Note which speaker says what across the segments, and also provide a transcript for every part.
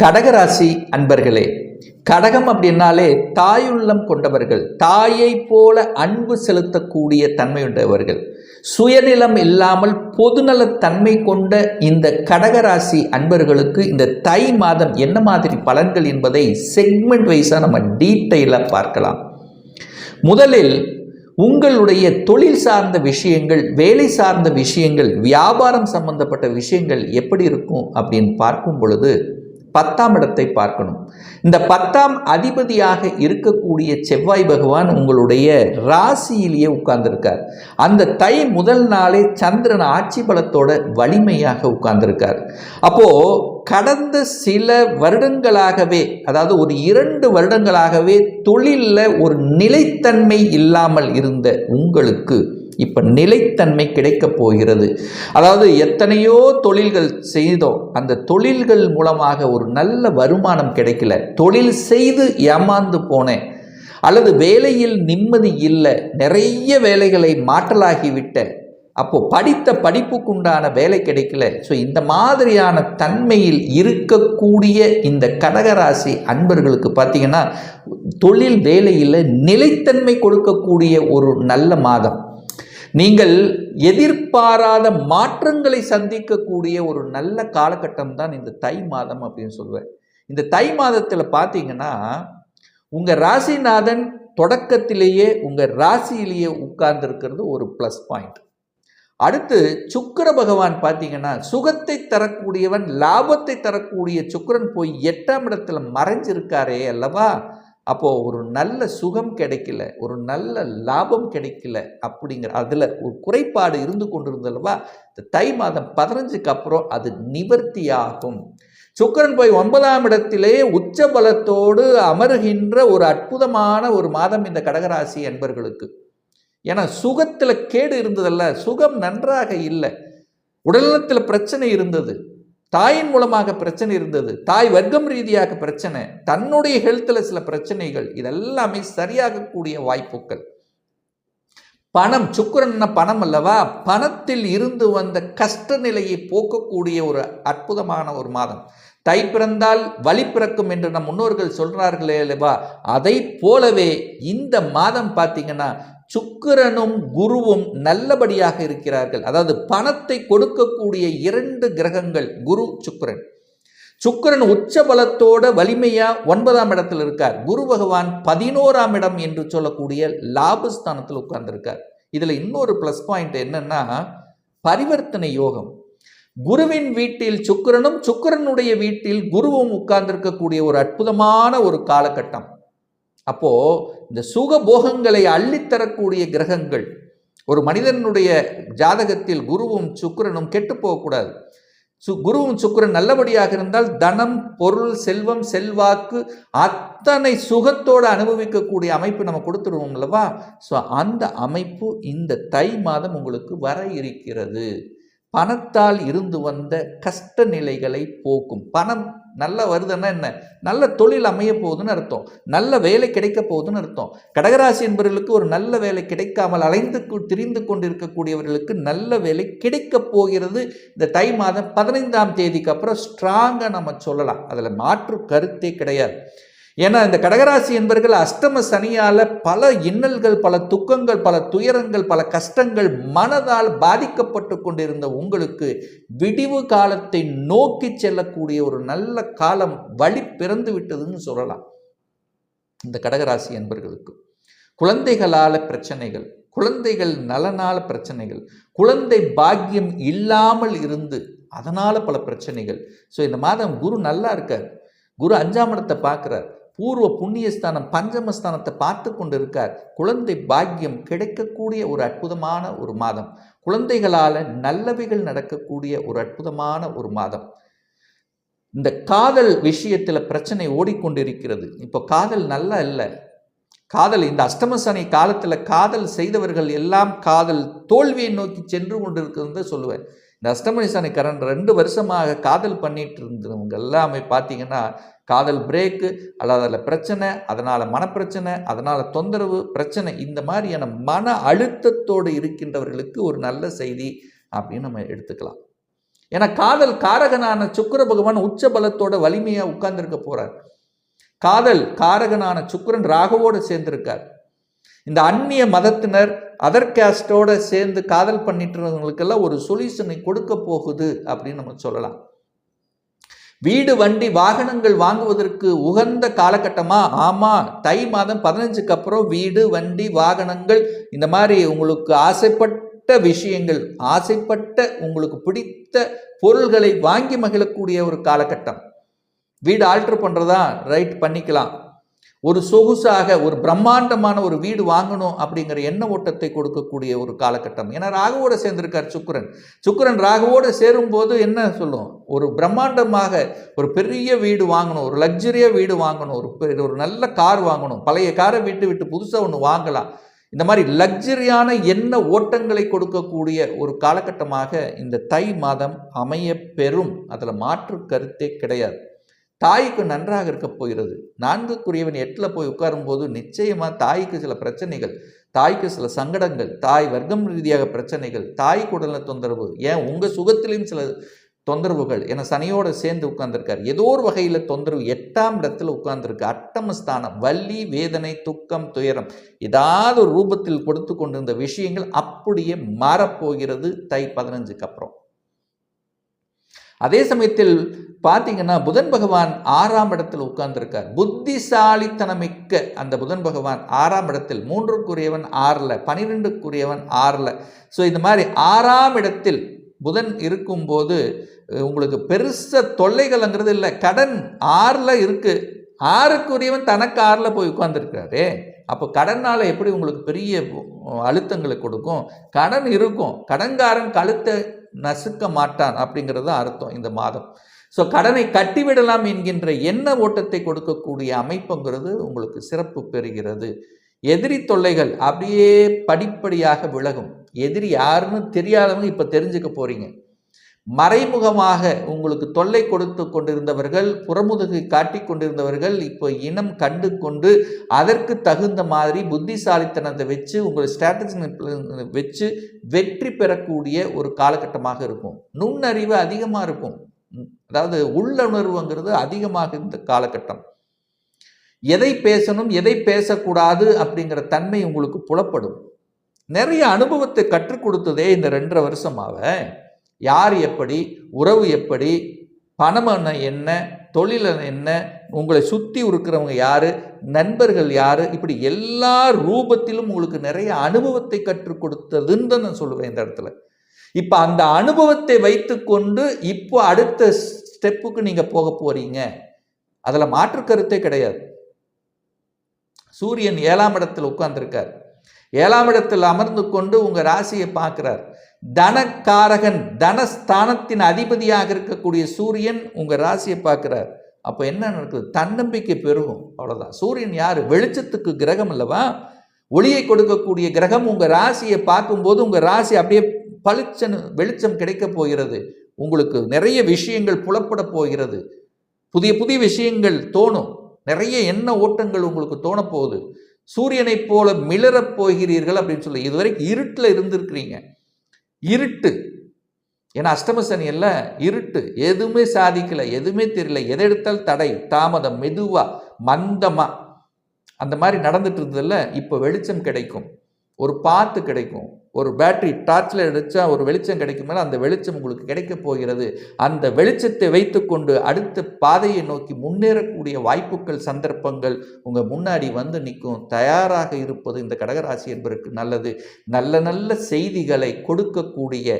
Speaker 1: கடகராசி அன்பர்களே கடகம் அப்படின்னாலே தாயுள்ளம் கொண்டவர்கள் தாயை போல அன்பு செலுத்தக்கூடிய தன்மையுடையவர்கள் சுயநிலம் இல்லாமல் பொதுநலத்தன்மை கொண்ட இந்த கடகராசி அன்பர்களுக்கு இந்த தை மாதம் என்ன மாதிரி பலன்கள் என்பதை செக்மெண்ட் வைஸாக நம்ம டீட்டெயிலாக பார்க்கலாம். முதலில் உங்களுடைய தொழில் சார்ந்த விஷயங்கள் வேலை சார்ந்த விஷயங்கள் வியாபாரம் சம்பந்தப்பட்ட விஷயங்கள் எப்படி இருக்கும் அப்படின்னு பார்க்கும் பொழுது பத்தாம் இடத்தை பார்க்கணும். இந்த பத்தாம் அதிபதியாக இருக்கக்கூடிய செவ்வாய் பகவான் உங்களுடைய ராசியிலேயே உட்கார்ந்திருக்கார். அந்த தை முதல் நாளே சந்திரன் ஆட்சி பலத்தோட வலிமையாக உட்கார்ந்திருக்கார். அப்போ கடந்த சில வருடங்களாகவே அதாவது ஒரு இரண்டு வருடங்களாகவே தொழிலில் ஒரு நிலைத்தன்மை இல்லாமல் இருந்த உங்களுக்கு இப்போ நிலைத்தன்மை கிடைக்கப் போகிறது. அதாவது எத்தனையோ தொழில்கள் செய்தோம். அந்த தொழில்கள் மூலமாக ஒரு நல்ல வருமானம் கிடைக்கல. தொழில் செய்து ஏமாந்து போனேன். அல்லது வேலையில் நிம்மதி இல்லை. நிறைய வேலைகளை மாற்றலாகிவிட்ட. அப்போ படித்த படிப்புக்குண்டான வேலை கிடைக்கல. ஸோ இந்த மாதிரியான தன்மையில் இருக்கக்கூடிய இந்த கடகராசி அன்பர்களுக்கு பார்த்தீங்கன்னா தொழில் வேலையில் நிலைத்தன்மை கொடுக்கக்கூடிய ஒரு நல்ல மாதம். நீங்கள் எதிர்பாராத மாற்றங்களை சந்திக்கக்கூடிய ஒரு நல்ல காலகட்டம் தான் இந்த தை மாதம் அப்படின்னு சொல்லுவேன். இந்த தை மாதத்தில் பார்த்தீங்கன்னா உங்கள் ராசிநாதன் தொடக்கத்திலேயே உங்கள் ராசியிலேயே உட்கார்ந்துருக்கிறது ஒரு ப்ளஸ் பாயிண்ட் அடுத்து சுக்கிர பகவான் பார்த்தீங்கன்னா சுகத்தை தரக்கூடியவன் லாபத்தை தரக்கூடிய சுக்கிரன் போய் எட்டாம் இடத்துல மறைஞ்சிருக்காரே அல்லவா? அப்போது ஒரு நல்ல சுகம் கிடைக்கல ஒரு நல்ல லாபம் கிடைக்கல அப்படிங்கிற அதில் ஒரு குறைபாடு இருந்து கொண்டிருந்தல்லவா இந்த தை மாதம் பதினஞ்சுக்கு அப்புறம் அது நிவர்த்தியாகும். சுக்கரன் போய் ஒன்பதாம் இடத்திலே உச்ச பலத்தோடு அமருகின்ற ஒரு அற்புதமான ஒரு மாதம் இந்த கடகராசி என்பர்களுக்கு ஏன்னா சுகத்தில் கேடு இருந்ததல்ல சுகம் நன்றாக இல்லை. உடல்நலத்தில் பிரச்சனை இருந்தது. தாயின் மூலமாக பிரச்சனை இருந்தது. தாய் வர்க்கம் ரீதியாக பிரச்சனை. தன்னுடைய ஹெல்த்தில் சில பிரச்சனைகள். இதெல்லாமே சரியாகக்கூடிய வாய்ப்புகள். பணம் சுக்கரன்னா பணம் அல்லவா? பணத்தில் இருந்து வந்த கஷ்ட நிலையை போக்கக்கூடிய ஒரு அற்புதமான ஒரு மாதம். தை பிறந்தால் வழி பிறக்கும் என்று நம் முன்னோர்கள் சொல்கிறார்களே அல்லவா? அதை போலவே இந்த மாதம் பார்த்தீங்கன்னா சுக்கிரனும் குருவும் நல்லபடியாக இருக்கிறார்கள். அதாவது பணத்தை கொடுக்கக்கூடிய இரண்டு கிரகங்கள் குரு சுக்கிரன். சுக்கிரன் உச்ச பலத்தோட வலிமையா ஒன்பதாம் இடத்தில் இருக்கார். குரு பகவான் பதினோராம் இடம் என்று சொல்லக்கூடிய லாபஸ்தானத்தில் உட்கார்ந்திருக்கார். இதுல இன்னொரு ப்ளஸ் பாயிண்ட் என்னன்னா பரிவர்த்தனை யோகம். குருவின் வீட்டில் சுக்கிரனும் சுக்கிரனுடைய வீட்டில் குருவும் உட்கார்ந்திருக்கக்கூடிய ஒரு அற்புதமான ஒரு காலகட்டம். அப்போது இந்த சுக போகங்களை அள்ளித்தரக்கூடிய கிரகங்கள் ஒரு மனிதனுடைய ஜாதகத்தில் குருவும் சுக்கரனும் கெட்டு போகக்கூடாது. சு குருவும் சுக்கரன் நல்லபடியாக இருந்தால் தனம் பொருள் செல்வம் செல்வாக்கு அத்தனை சுகத்தோடு அனுபவிக்கக்கூடிய அமைப்பு நம்ம கொடுத்துருவோம் அல்லவா? ஸோ அந்த அமைப்பு இந்த தை மாதம் உங்களுக்கு வர இருக்கிறது. பணத்தால் இருந்து வந்த கஷ்ட நிலைகளை போக்கும். பணம் நல்லா வருதுன்னா என்ன? நல்ல தொழில் அமைய போகுதுன்னு அர்த்தம். நல்ல வேலை கிடைக்க போகுதுன்னு அர்த்தம். கடகராசி என்பவர்களுக்கு ஒரு நல்ல வேலை கிடைக்காமல் அலைந்து கொ- திரிந்து கொண்டிருக்கக்கூடியவர்களுக்கு நல்ல வேலை கிடைக்க போகிறது. இந்த தை மாதம் பதினைந்தாம் தேதிக்கு அப்புறம் ஸ்ட்ராங்காக நம்ம சொல்லலாம். அதில் மாற்று கருத்தே கிடையாது. ஏன்னா இந்த கடகராசி என்பர்கள் அஷ்டம சனியால் பல இன்னல்கள் பல துக்கங்கள் பல துயரங்கள் பல கஷ்டங்கள் மனதால் பாதிக்கப்பட்டு கொண்டிருந்த உங்களுக்கு விடிவு காலத்தை நோக்கி செல்லக்கூடிய ஒரு நல்ல காலம் வழி பிறந்து விட்டதுன்னு சொல்லலாம். இந்த கடகராசி என்பர்களுக்கு. குழந்தைகளால் பிரச்சனைகள் குழந்தைகள் நலனால பிரச்சனைகள் குழந்தை பாக்கியம் இல்லாமல் இருந்து அதனால் பல பிரச்சனைகள். ஸோ இந்த மாதம் குரு நல்லா இருக்கார். குரு அஞ்சாம் இடத்தை பார்க்குறார். பூர்வ புண்ணியஸ்தானம் பஞ்சமஸ்தானத்தை பார்த்து கொண்டு இருக்கார் குழந்தை பாக்கியம் கிடைக்கக்கூடிய ஒரு அற்புதமான ஒரு மாதம். குழந்தைகளால் நல்லவைகள் நடக்கக்கூடிய ஒரு அற்புதமான ஒரு மாதம். இந்த காதல் விஷயத்தில் பிரச்சனை ஓடிக்கொண்டிருக்கிறது. இப்போ காதல் நல்லா இல்லை. காதல் இந்த அஷ்டமசனி காலத்தில் காதல் செய்தவர்கள் எல்லாம் காதல் தோல்வியை நோக்கி சென்று கொண்டிருக்கிறது சொல்லுவேன். இந்த அஷ்டமணி சனிக்கரன் ரெண்டு வருஷமாக காதல் பண்ணிட்டு இருந்தவங்க எல்லாமே பார்த்தீங்கன்னா காதல் பிரேக்கு அல்லது அதில் பிரச்சனை அதனால் மனப்பிரச்சனை அதனால் தொந்தரவு பிரச்சனை இந்த மாதிரியான மன அழுத்தத்தோடு இருக்கின்றவர்களுக்கு ஒரு நல்ல செய்தி அப்படின்னு நம்ம எடுத்துக்கலாம். ஏன்னா காதல் காரகனான சுக்கிர பகவான் உச்ச பலத்தோட வலிமையாக உட்கார்ந்துருக்க போகிறார் காதல் காரகனான சுக்கரன் ராகவோடு சேர்ந்திருக்கார். இந்த அந்நிய மதத்தினர் அதர் கேஸ்டோட சேர்ந்து காதல் பண்ணிட்டு இருந்தவங்களுக்கெல்லாம் ஒரு சொல்யூஷனை கொடுக்க போகுது அப்படின்னு நம்ம சொல்லலாம். வீடு வண்டி வாகனங்கள் வாங்குவதற்கு உகந்த காலகட்டமா? ஆமா. தை மாதம் பதினஞ்சுக்கு அப்புறம் வீடு வண்டி வாகனங்கள் இந்த மாதிரி உங்களுக்கு ஆசைப்பட்ட விஷயங்கள் ஆசைப்பட்ட உங்களுக்கு பிடித்த பொருள்களை வாங்கி மகிழக்கூடிய ஒரு காலகட்டம். வீடு ஆல்டர் பண்ணுறதா ரைட் பண்ணிக்கலாம். ஒரு சொகுசாக ஒரு பிரம்மாண்டமான ஒரு வீடு வாங்கணும் அப்படிங்கிற எண்ண ஓட்டத்தை கொடுக்கக்கூடிய ஒரு காலகட்டம். ஏன்னா ராகுவோட சேர்ந்திருக்கார் சுக்கிரன். சுக்கரன் ராகுவோடு சேரும்போது என்ன சொல்லும்? ஒரு பிரம்மாண்டமாக ஒரு பெரிய வீடு வாங்கணும் ஒரு லக்ஸரியாக வீடு வாங்கணும் ஒரு ஒரு நல்ல கார் வாங்கணும் பழைய காரை விட்டு விட்டு புதுசாக ஒன்று வாங்கலாம். இந்த மாதிரி லக்ஸரியான எண்ண ஓட்டங்களை கொடுக்கக்கூடிய ஒரு காலகட்டமாக இந்த தை மாதம் அமைய பெறும். அதில் மாற்று கருத்தே கிடையாது. தாய்க்கு நன்றாக இருக்க போகிறது. நான்குக்குரியவன் எட்டில் போய் உட்காரும்போது நிச்சயமாக தாய்க்கு சில பிரச்சனைகள் தாய்க்கு சில சங்கடங்கள் தாய் வர்க்கம் ரீதியாக பிரச்சனைகள் தாய் உடல்நல தொந்தரவு ஏன் உங்கள் சுகத்திலையும் சில தொந்தரவுகள் என சனியோடு சேர்ந்து உட்கார்ந்துருக்கார். ஏதோ ஒரு வகையில் தொந்தரவு எட்டாம் இடத்துல உட்கார்ந்துருக்கு. அட்டமஸ்தானம் வள்ளி வேதனை துக்கம் துயரம் ஏதாவது ஒரு ரூபத்தில் கொடுத்து கொண்டிருந்த விஷயங்கள் அப்படியே மாறப்போகிறது தை பதினஞ்சுக்கு அப்புறம். அதே சமயத்தில் பார்த்தீங்கன்னா புதன் பகவான் ஆறாம் இடத்தில் உட்கார்ந்துருக்கார். புத்திசாலித்தனமிக்க அந்த புதன் பகவான் ஆறாம் இடத்தில் மூன்றுக்குரியவன் ஆறில் பனிரெண்டுக்குரியவன் ஆறில். ஸோ இந்த மாதிரி ஆறாம் இடத்தில் புதன் இருக்கும்போது உங்களுக்கு பெருச தொல்லைகள்ங்கிறது இல்லை. கடன் ஆறில் இருக்குது ஆறுக்குரியவன் தனக்கு ஆறில் போய் உட்கார்ந்துருக்காரு. அப்போ கடனால் எப்படி உங்களுக்கு பெரிய அழுத்தங்களை கொடுக்கும்? கடன் இருக்கும். கடன்காரன் கழுத்தை நசுக்க மாட்டான் அப்படிங்கிறது தான் அர்த்தம் இந்த மாதம். ஸோ கடனை கட்டிவிடலாம் என்கின்ற எண்ண ஓட்டத்தை கொடுக்கக்கூடிய அமைப்புங்கிறது உங்களுக்கு சிறப்பு பெறுகிறது. எதிரி தொல்லைகள் அப்படியே படிப்படியாக விலகும். எதிரி யாருன்னு தெரியாதவங்க இப்போ தெரிஞ்சுக்க போகிறீங்க மறைமுகமாக உங்களுக்கு தொல்லை கொடுத்து கொண்டிருந்தவர்கள் புறமுதுகை காட்டி கொண்டிருந்தவர்கள் இப்போ இனம் கண்டு கொண்டு அதற்கு தகுந்த மாதிரி புத்திசாலித்தனத்தை வச்சு உங்கள் ஸ்ட்ராட்டஜி வச்சு வெற்றி பெறக்கூடிய ஒரு காலகட்டமாக இருக்கும். நுண்ணறிவு அதிகமாக இருக்கும். அதாவது உள்ளுணர்வுங்கிறது அதிகமாக இந்த காலகட்டம். எதை பேசணும் எதை பேசக்கூடாது அப்படிங்கிற தன்மை உங்களுக்கு புலப்படும். நிறைய அனுபவத்தை கற்றுக் கொடுத்ததே இந்த ரெண்டரை வருஷமாக யார் எப்படி உறவு எப்படி பணம் என்ன தொழில் என்ன உங்களை சுற்றி இருக்கிறவங்க யார் நண்பர்கள் யார் இப்படி எல்லா ரூபத்திலும் உங்களுக்கு நிறைய அனுபவத்தை கற்றுக் கொடுத்ததுன்னு தான் நான் சொல்லுவேன் இந்த இடத்துல. இப்போ அந்த அனுபவத்தை வைத்துக்கொண்டு இப்போ அடுத்த ஸ்டெப்புக்கு நீங்கள் போக போகிறீங்க அதில் மாற்று கருத்தே கிடையாது. சூரியன் ஏழாம் இடத்தில் உட்கார்ந்துருக்கார். ஏழாம் இடத்தில் அமர்ந்து கொண்டு உங்கள் ராசியை பார்க்குறார். தனக்காரகன் தனஸ்தானத்தின் அதிபதியாக இருக்கக்கூடிய சூரியன் உங்கள் ராசியை பார்க்குறார். அப்போ என்ன நடக்குது? தன்னம்பிக்கை பெருகும். அவ்வளோதான் சூரியன் யார்? வெளிச்சத்துக்கு கிரகம் அல்லவா? ஒளியை கொடுக்கக்கூடிய கிரகம் உங்கள் ராசியை பார்க்கும்போது உங்கள் ராசி அப்படியே பளிச்சன்னு வெளிச்சம் கிடைக்க போகிறது. உங்களுக்கு நிறைய விஷயங்கள் புலப்பட போகிறது. புதிய புதிய விஷயங்கள் தோணும். நிறைய எண்ண ஓட்டங்கள் உங்களுக்கு தோணப்போகுது சூரியனைப் போல மிளறப் போகிறீர்கள் அப்படின்னு சொல்லி இதுவரைக்கும் இருட்டில் இருந்திருக்கிறீங்க. இருட்டு. ஏன்னா அஷ்டம சனி அல்ல இருட்டு. எதுவுமே சாதிக்கல எதுவுமே தெரியல. எதை எடுத்தால் தடை தாமதம் மெதுவா மந்தமா. அந்த மாதிரி நடந்துட்டு இருந்ததில்ல இப்போ வெளிச்சம் கிடைக்கும். ஒரு பாத்து கிடைக்கும். ஒரு பேட்டரி டார்ச்சில் அடித்தா ஒரு வெளிச்சம் கிடைக்கும் அந்த வெளிச்சம் உங்களுக்கு கிடைக்கப் போகிறது. அந்த வெளிச்சத்தை வைத்துக்கொண்டு அடுத்த பாதையை நோக்கி முன்னேறக்கூடிய வாய்ப்புகள் சந்தர்ப்பங்கள் உங்கள் முன்னாடி வந்து நிற்கும். தயாராக இருப்பது இந்த கடகராசி என்பதற்கு நல்லது. நல்ல நல்ல செய்திகளை கொடுக்கக்கூடிய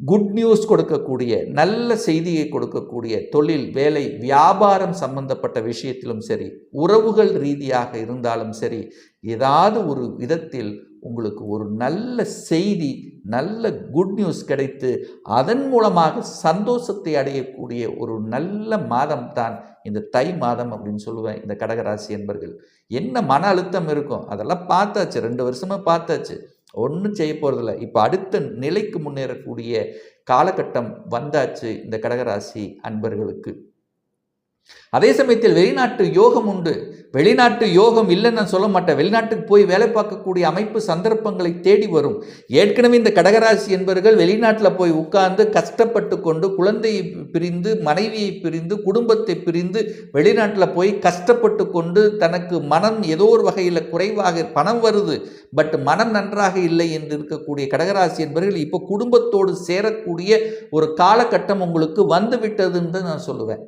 Speaker 1: குட் நியூஸ் கொடுக்கக்கூடிய நல்ல செய்தியை கொடுக்கக்கூடிய தொழில் வேலை வியாபாரம் சம்பந்தப்பட்ட விஷயத்திலும் சரி உறவுகள் ரீதியாக இருந்தாலும் சரி ஏதாவது ஒரு விதத்தில் உங்களுக்கு ஒரு நல்ல செய்தி நல்ல குட் நியூஸ் கிடைத்து அதன் மூலமாக சந்தோஷத்தை அடையக்கூடிய ஒரு நல்ல மாதம் தான் இந்த தை மாதம் அப்படின்னு சொல்லுவேன் இந்த கடகராசி என்பர்கள். என்ன மன அழுத்தம் இருக்கும்? அதெல்லாம் பார்த்தாச்சு ரெண்டு வருஷமாக பார்த்தாச்சு. ஒன்றும் செய்ய போகிறதில்ல இப்போ அடுத்த நிலைக்கு முன்னேறக்கூடிய காலகட்டம் வந்தாச்சு இந்த கடகராசி அன்பர்களுக்கு. அதே சமயத்தில் வெளிநாட்டு யோகம் உண்டு. வெளிநாட்டு யோகம் இல்லைன்னு நான் சொல்ல மாட்டேன். வெளிநாட்டுக்கு போய் வேலை பார்க்கக்கூடிய அமைப்பு சந்தர்ப்பங்களை தேடி வரும். ஏற்கனவே இந்த கடகராசி என்பவர்கள் வெளிநாட்டில் போய் உட்கார்ந்து கஷ்டப்பட்டு கொண்டு குழந்தையை பிரிந்து மனைவியை பிரிந்து குடும்பத்தை பிரிந்து வெளிநாட்டில் போய் கஷ்டப்பட்டு கொண்டு தனக்கு மனம் ஏதோ ஒரு வகையில் குறைவாக பணம் வருது. பட் மனம் நன்றாக இல்லை என்று இருக்கக்கூடிய கடகராசி என்பவர்கள் இப்போ குடும்பத்தோடு சேரக்கூடிய ஒரு காலகட்டம் உங்களுக்கு வந்து விட்டதுன்னு நான் சொல்லுவேன்.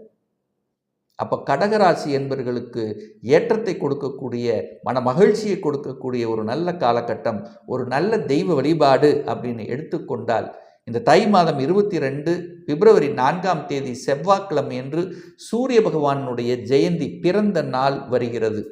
Speaker 1: அப்போ கடகராசி என்பவர்களுக்கு ஏற்றத்தை கொடுக்கக்கூடிய மன மகிழ்ச்சியை கொடுக்கக்கூடிய ஒரு நல்ல காலகட்டம் ஒரு நல்ல தெய்வ வழிபாடு அப்படின்னு எடுத்துக்கொண்டால் இந்த தை மாதம் இருபத்தி ரெண்டு பிப்ரவரி நான்காம் தேதி செவ்வாய்க்கிழமை என்று சூரிய பகவானுடைய ஜெயந்தி பிறந்த நாள் வருகிறது.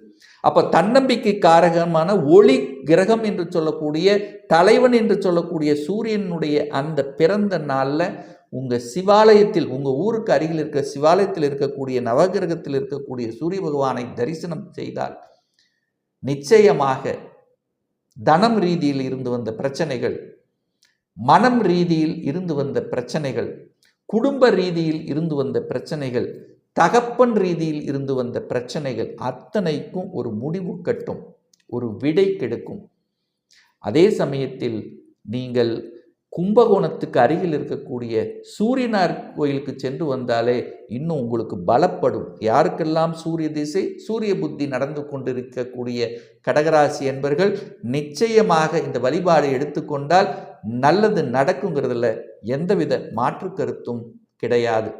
Speaker 1: அப்போ தன்னம்பிக்கை காரகமான ஒளி கிரகம் என்று சொல்லக்கூடிய தலைவன் என்று சொல்லக்கூடிய சூரியனுடைய அந்த பிறந்த நாளில் உங்கள் சிவாலயத்தில் உங்கள் ஊருக்கு அருகில் இருக்க சிவாலயத்தில் இருக்கக்கூடிய நவகிரகத்தில் இருக்கக்கூடிய சூரிய பகவானை தரிசனம் செய்தால் நிச்சயமாக தனம் ரீதியில் இருந்து வந்த பிரச்சனைகள் மனம் ரீதியில் இருந்து வந்த பிரச்சனைகள் குடும்ப ரீதியில் இருந்து வந்த பிரச்சனைகள் தகப்பன் ரீதியில் இருந்து வந்த பிரச்சனைகள் அத்தனைக்கும் ஒரு முடிவு கட்டும் ஒரு விடை கெடுக்கும். அதே சமயத்தில் நீங்கள் கும்பகோணத்துக்கு அருகில் இருக்கக்கூடிய சூரியனார் கோயிலுக்கு சென்று வந்தாலே இன்னும் உங்களுக்கு பலப்படும். யாருக்கெல்லாம் சூரிய திசை சூரிய புத்தி நடந்து கொண்டிருக்கக்கூடிய கடகராசி என்பர்கள் நிச்சயமாக இந்த வழிபாடு எடுத்துக்கொண்டால் நல்லது நடக்குங்கிறதுல எந்தவித மாற்று கருத்தும் கிடையாது.